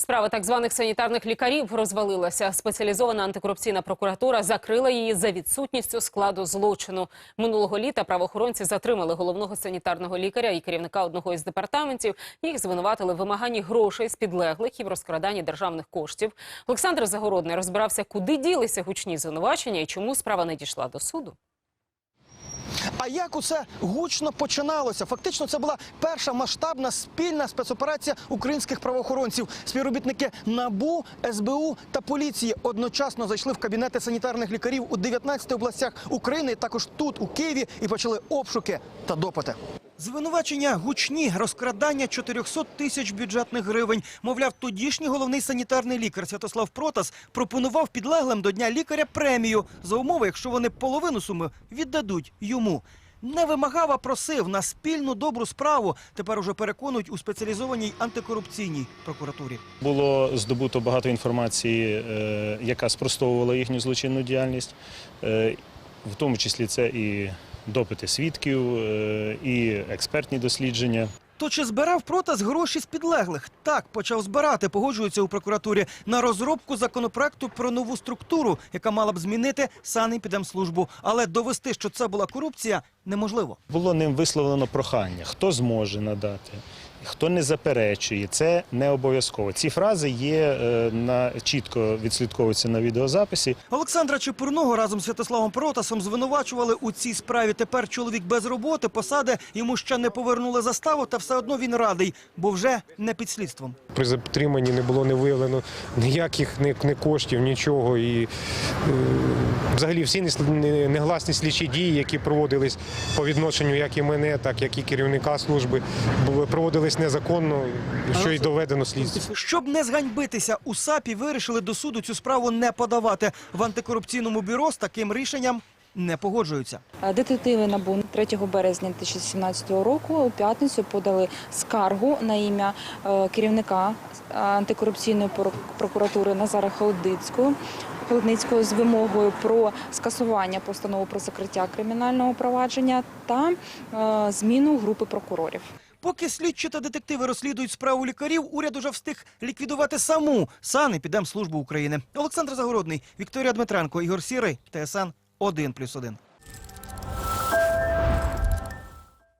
Справа так званих санітарних лікарів розвалилася. Спеціалізована антикорупційна прокуратура закрила її за відсутністю складу злочину. Минулого літа правоохоронці затримали головного санітарного лікаря і керівника одного із департаментів. Їх звинуватили в вимаганні грошей з підлеглих і в розкраданні державних коштів. Олександр Загородний розбирався, куди ділися гучні звинувачення і чому справа не дійшла до суду. А як усе гучно починалося? Фактично, це була перша масштабна спільна спецоперація українських правоохоронців. Співробітники НАБУ, СБУ та поліції одночасно зайшли в кабінети санітарних лікарів у 19 областях України, також тут, у Києві, і почали обшуки та допити. Звинувачення гучні, розкрадання 400 тисяч бюджетних гривень. Мовляв, тодішній головний санітарний лікар Святослав Протас пропонував підлеглим до дня лікаря премію за умови, якщо вони половину суми віддадуть йому. Не вимагав, а просив на спільну добру справу. Тепер уже переконують у спеціалізованій антикорупційній прокуратурі. Було здобуто багато інформації, е, яка спростовувала їхню злочинну діяльність, е, в тому числі це і допити свідків, е, і експертні дослідження. То чи збирав Протас гроші з підлеглих? Так, почав збирати, погоджуються у прокуратурі, на розробку законопроекту про нову структуру, яка мала б змінити санепідемслужбу. Але довести, що це була корупція, неможливо. Було ним висловлено прохання, хто зможе надати, хто не заперечує. Це не обов'язково. Ці фрази є е, на чітко відслідковуються на відеозаписі. Олександра Чепурного разом з Святославом Протасом звинувачували у цій справі. Тепер чоловік без роботи, посади йому ще не повернули заставу, та все одно він радий, бо вже не під слідством. При затриманні не було не виявлено ніяких ні, ні коштів, нічого. І е, взагалі всі не- негласні слідчі дії, які проводились по відношенню як і мене, так як і керівника служби, були проводились незаконно, що й доведено слідством. Щоб не зганьбитися, у САПі вирішили до суду цю справу не подавати. В антикорупційному бюро з таким рішенням не погоджуються. Детективи НАБУ 3 березня 2017 року у п'ятницю подали скаргу на ім'я е, керівника антикорупційної прок- прокуратури Назара Холодницького. Холодницького з вимогою про скасування постанови про закриття кримінального провадження та е, зміну групи прокурорів. Поки слідчі та детективи розслідують справу лікарів, уряд уже встиг ліквідувати саму санепідемслужбу України. Олександр Загородний, Вікторія Дмитренко, Ігор Сірий, ТСН 1+,1.